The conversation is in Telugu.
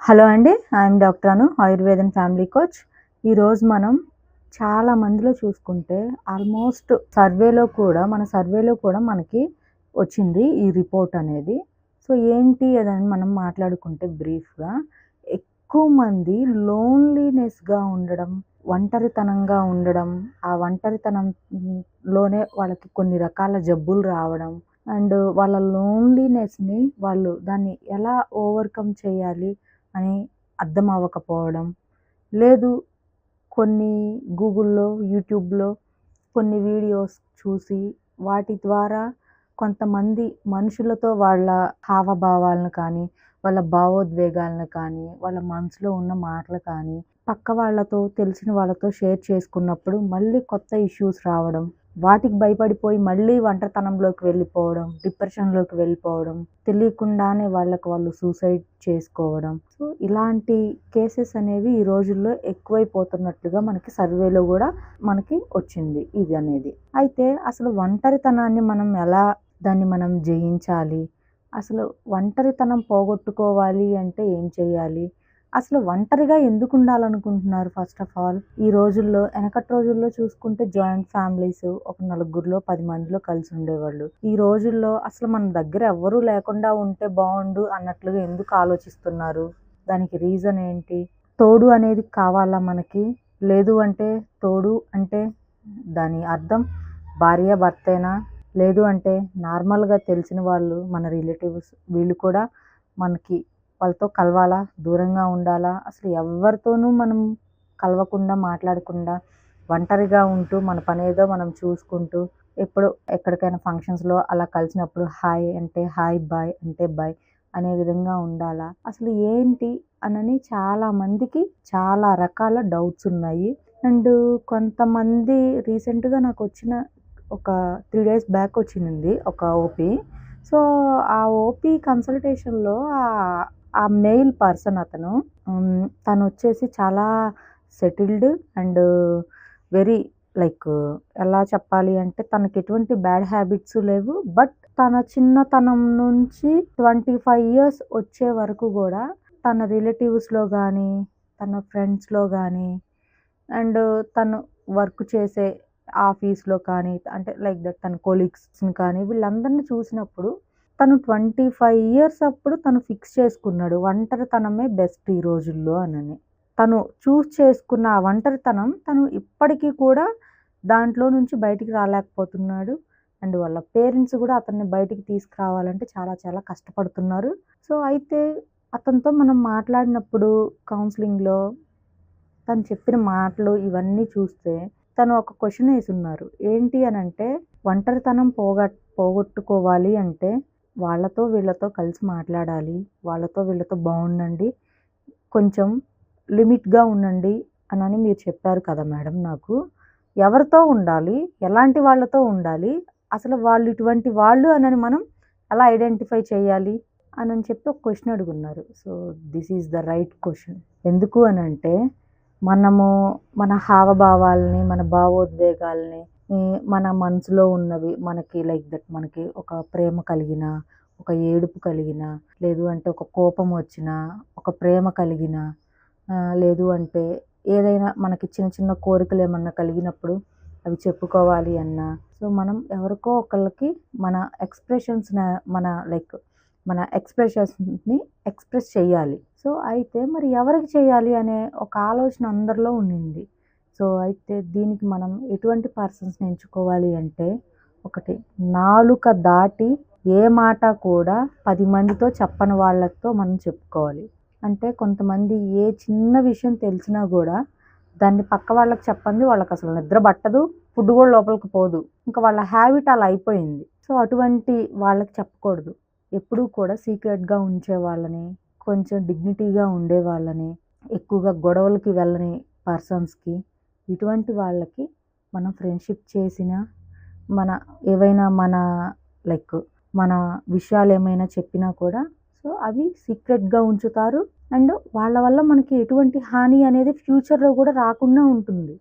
హలో అండి ఐఎమ్ డాక్టర్ అను ఆయుర్వేదన్ ఫ్యామిలీ కోచ్. ఈరోజు మనం చాలా మందిలో చూసుకుంటే ఆల్మోస్ట్ సర్వేలో కూడా మన సర్వేలో కూడా మనకి వచ్చింది ఈ రిపోర్ట్ అనేది. సో ఏంటి అదని మనం మాట్లాడుకుంటే బ్రీఫ్గా ఎక్కువ మంది లోన్లీనెస్గా ఉండడం ఒంటరితనంగా ఉండడం ఆ ఒంటరితనంలోనే వాళ్ళకి కొన్ని రకాల జబ్బులు రావడం అండ్ వాళ్ళ లోన్లీనెస్ని వాళ్ళు దాన్ని ఎలా ఓవర్కమ్ చేయాలి అని అర్థం అవ్వకపోవడం లేదు కొన్ని గూగుల్లో యూట్యూబ్లో కొన్ని వీడియోస్ చూసి వాటి ద్వారా కొంతమంది మనుషులతో వాళ్ళ హావభావాలను కానీ వాళ్ళ భావోద్వేగాలను కానీ వాళ్ళ మనసులో ఉన్న మాటలు కానీ పక్క వాళ్ళతో తెలిసిన వాళ్ళతో షేర్ చేసుకున్నప్పుడు మళ్ళీ కొత్త ఇష్యూస్ రావడం వాటికి భయపడిపోయి మళ్ళీ ఒంటరితనంలోకి వెళ్ళిపోవడం డిప్రెషన్లోకి వెళ్ళిపోవడం తెలియకుండానే వాళ్ళకు వాళ్ళు సూసైడ్ చేసుకోవడం. సో ఇలాంటి కేసెస్ అనేవి ఈ రోజుల్లో ఎక్కువైపోతున్నట్లుగా మనకి సర్వేలో కూడా మనకి వచ్చింది ఇది అనేది. అయితే అసలు ఒంటరితనాన్ని మనం ఎలా దాన్ని మనం జయించాలి? అసలు ఒంటరితనం పోగొట్టుకోవాలి అంటే ఏం చేయాలి? అసలు ఒంటరిగా ఎందుకు ఉండాలనుకుంటున్నారు ఫస్ట్ ఆఫ్ ఆల్ ఈ రోజుల్లో వెనకటి రోజుల్లో చూసుకుంటే జాయింట్ ఫ్యామిలీస్ ఒక నలుగురిలో పది మందిలో కలిసి ఉండేవాళ్ళు. ఈ రోజుల్లో అసలు మన దగ్గర ఎవ్వరూ లేకుండా ఉంటే బాగుండు అన్నట్లుగా ఎందుకు ఆలోచిస్తున్నారు? దానికి రీజన్ ఏంటి? తోడు అనేది కావాలా మనకి? లేదు అంటే తోడు అంటే దాని అర్థం భార్య భర్తేనా? లేదు అంటే నార్మల్గా తెలిసిన వాళ్ళు మన రిలేటివ్స్ వీళ్ళు కూడా మనకి వాళ్ళతో కలవాలా? దూరంగా ఉండాలా? అసలు ఎవరితోనూ మనం కలవకుండా మాట్లాడకుండా ఒంటరిగా ఉంటూ మన పని ఏదో మనం చూసుకుంటూ ఎప్పుడు ఎక్కడికైనా ఫంక్షన్స్లో అలా కలిసినప్పుడు హాయ్ అంటే హాయ్ బాయ్ అంటే బాయ్ అనే విధంగా ఉండాలా? అసలు ఏంటి అనని చాలా మందికి చాలా రకాల డౌట్స్ ఉన్నాయి. అండ్ కొంతమంది రీసెంట్గా నాకు వచ్చిన ఒక త్రీ డేస్ బ్యాక్ వచ్చింది ఒక ఓపీ. సో ఆ ఓపీ కన్సల్టేషన్లో ఆ మెయిల్ పర్సన్ అతను తను వచ్చేసి చాలా సెటిల్డ్ అండ్ వెరీ లైక్ ఎలా చెప్పాలి అంటే తనకి ఎటువంటి బ్యాడ్ హ్యాబిట్స్ లేవు బట్ తన చిన్నతనం నుంచి ట్వంటీ ఫైవ్ ఇయర్స్ వచ్చే వరకు కూడా తన రిలేటివ్స్లో కానీ తన ఫ్రెండ్స్లో కానీ అండ్ తను వర్క్ చేసే ఆఫీస్లో కానీ అంటే లైక్ దట్ తన కొలీగ్స్ని కానీ వీళ్ళందరినీ చూసినప్పుడు తను ట్వంటీ ఫైవ్ ఇయర్స్ అప్పుడు తను ఫిక్స్ చేసుకున్నాడు ఒంటరితనమే బెస్ట్ ఈ రోజుల్లో అనని. తను చూస్ చేసుకున్న ఆ ఒంటరితనం తను ఇప్పటికీ కూడా దాంట్లో నుంచి బయటికి రాలేకపోతున్నాడు. అండ్ వాళ్ళ పేరెంట్స్ కూడా అతన్ని బయటికి తీసుకురావాలంటే చాలా చాలా కష్టపడుతున్నారు. సో అయితే అతనితో మనం మాట్లాడినప్పుడు కౌన్సిలింగ్లో తను చెప్పిన మాటలు ఇవన్నీ చూస్తే తను ఒక క్వశ్చన్ వేసి ఉన్నారు ఏంటి అని అంటే ఒంటరితనం పోగొట్ పోగొట్టుకోవాలి అంటే వాళ్ళతో వీళ్ళతో కలిసి మాట్లాడాలి వాళ్ళతో వీళ్ళతో బాగుండండి కొంచెం లిమిట్గా ఉండండి అని మీరు చెప్పారు కదా మేడం నాకు. ఎవరితో ఉండాలి ఎలాంటి వాళ్ళతో ఉండాలి అసలు వాళ్ళు ఇటువంటి వాళ్ళు అని మనం ఎలా ఐడెంటిఫై చేయాలి అని చెప్పి ఒక question అడుగున్నారు. So this is the right question. ఎందుకు అని అంటే మనము మన హావభావాలని మన భావోద్వేగాల్ని మన మనసులో ఉన్నవి మనకి లైక్ దట్ మనకి ఒక ప్రేమ కలిగిన ఒక ఏడుపు కలిగిన లేదు అంటే ఒక కోపం వచ్చిన ఒక ప్రేమ కలిగిన లేదు అంటే ఏదైనా మనకి చిన్న చిన్న కోరికలు ఏమన్నా కలిగినప్పుడు అవి చెప్పుకోవాలి అన్నా. సో మనం ఎవరికో ఒకళ్ళకి మన ఎక్స్ప్రెషన్స్ మన లైక్ మన ఎక్స్ప్రెషన్స్ని ఎక్స్ప్రెస్ చేయాలి. సో అయితే మరి ఎవరికి చేయాలి అనే ఒక ఆలోచన అందరిలో ఉండింది. సో అయితే దీనికి మనం ఎటువంటి పర్సన్స్ని ఎంచుకోవాలి అంటే ఒకటి నాలుక దాటి ఏ మాట కూడా పది మందితో చెప్పని వాళ్ళతో మనం చెప్పుకోవాలి. అంటే కొంతమంది ఏ చిన్న విషయం తెలిసినా కూడా దాన్ని పక్క వాళ్ళకి చెప్పండి వాళ్ళకి అసలు నిద్ర పట్టదు ఫుడ్ కూడా లోపలికి పోదు. ఇంకా వాళ్ళ హ్యాబిట్ అలా అయిపోయింది. సో అటువంటి వాళ్ళకి చెప్పకూడదు. ఎప్పుడూ కూడా సీక్రెట్గా ఉంచే వాళ్ళని కొంచెం డిగ్నిటీగా ఉండే వాళ్ళని ఎక్కువగా గొడవలకి వెళ్ళని పర్సన్స్కి ఇటువంటి వాళ్ళకి మనం ఫ్రెండ్షిప్ చేసిన మన ఏవైనా మన లైక్ మన విషయాలు ఏమైనా చెప్పినా కూడా సో అవి సీక్రెట్గా ఉంచుతారు. అండ్ వాళ్ళ వల్ల మనకి ఎటువంటి హాని అనేది ఫ్యూచర్లో కూడా రాకుండా ఉంటుంది.